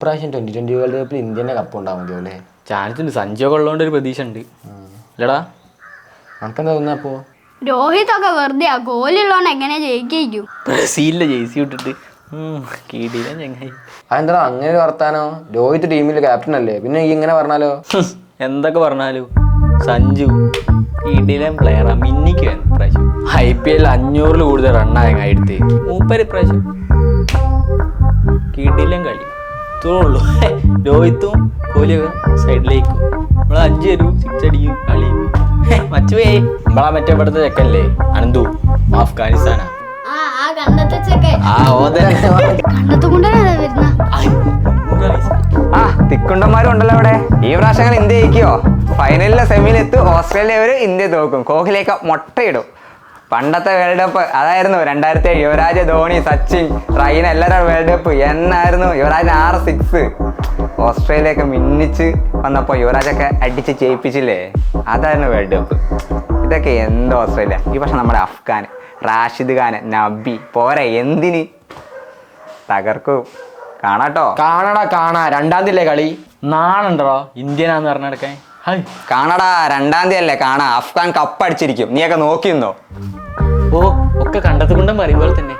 ഇപ്രാവശ്യം twenty twenty world കപ്പിൽ ഇന്ത്യന്റെ cup ഉണ്ടാവും മതിയോ അല്ലേ? ചാൻസ് ഉണ്ട്. സഞ്ജയൊക്കെ ഉള്ളതുകൊണ്ട് ഒരു പ്രതീക്ഷ ഉണ്ട് അല്ലടാ നമുക്കെന്താ തോന്നുന്നു അപ്പോ? രോഹിത് ഒക്കെ വെറുതെ ആ ഗോലുള്ളോണ്ട് എങ്ങനെ ജയിക്കും ബ്രസീലിലെ ജേഴ്സി ഇട്ടിട്ട്. കീടിയില്ല ചങ്ങായി. അതെന്താ അങ്ങനെ ഒരു വർത്താനോ? രോഹിത് ടീമിലെ ക്യാപ്റ്റൻ അല്ലേ? പിന്നെ ഈ ഇങ്ങനെ പറഞ്ഞാലോ? എന്തൊക്കെ പറഞ്ഞാലോ. സഞ്ജു കീടിയിലെ പ്ലെയറാ മിന്നിക്ക് ഇപ്രാവശ്യം. ഐ പി എൽ അഞ്ഞൂറിൽ കൂടുതൽ റണ്ണായ എടുത്ത്. മൂപ്പര് ഇപ്രാവശ്യം. കീടിയിലും കളി. ഇത്രയുള്ളൂ രോഹിത്തും കോഹ്ലിയൊക്കെ സൈഡിലേക്ക്. നമ്മൾ അഞ്ച് തരും സിക്സ് അടിക്കും കളി. മച്ചുവേ. നമ്മളാ മറ്റേ ഇവിടുത്തെ ചെക്കല്ലേ അനന്തു. അഫ്ഗാനിസ്ഥാനാ. ആ തിക്കുണ്ടന്മാരും ഉണ്ടല്ലോ അവിടെ. ഈ പ്രാവശ്യം അങ്ങനെ ഇന്ത്യ ജയിക്കോ? ഫൈനലിലെ സെമിയിലെത്തും ഓസ്ട്രേലിയ ഒരു ഇന്ത്യ തോക്കും കോഹ്ലിയൊക്കെ മുട്ടയിടും. പണ്ടത്തെ വേൾഡ് കപ്പ് അതായിരുന്നു രണ്ടായിരത്തി ഏഴ് യുവരാജ് ധോണി സച്ചിൻ റൈന എല്ലാവരും വേൾഡ് കപ്പ് എന്നായിരുന്നു യുവരാജ് ആറ് സിക്സ് ഓസ്ട്രേലിയൊക്കെ മിന്നിച്ച് വന്നപ്പോൾ യുവരാജൊക്കെ അടിച്ച് ജയിപ്പിച്ചില്ലേ? അതായിരുന്നു വേൾഡ് കപ്പ്. ഇതൊക്കെ എന്ത് ഓസ്ട്രേലിയ. ഈ പക്ഷെ നമ്മുടെ അഫ്ഗാൻ റാഷിദ് ഖാൻ നബി പോരെ എന്തിന്? തകർക്കും. കാണാട്ടോ. കാണടാ കാണാ. രണ്ടാം തീയതി കളി. നാളുണ്ടോ ഇന്ത്യനാന്ന് പറഞ്ഞെടുക്കാൻ കാണടാ രണ്ടാം തീയതി അല്ലേ കാണാ. അഫ്ഗാൻ കപ്പ് അടിച്ചിരിക്കും നീയൊക്കെ നോക്കിയിരുന്നോ? ഓ ഒക്കെ കണ്ടത് കൊണ്ടും പറയുമ്പോൾ തന്നെ.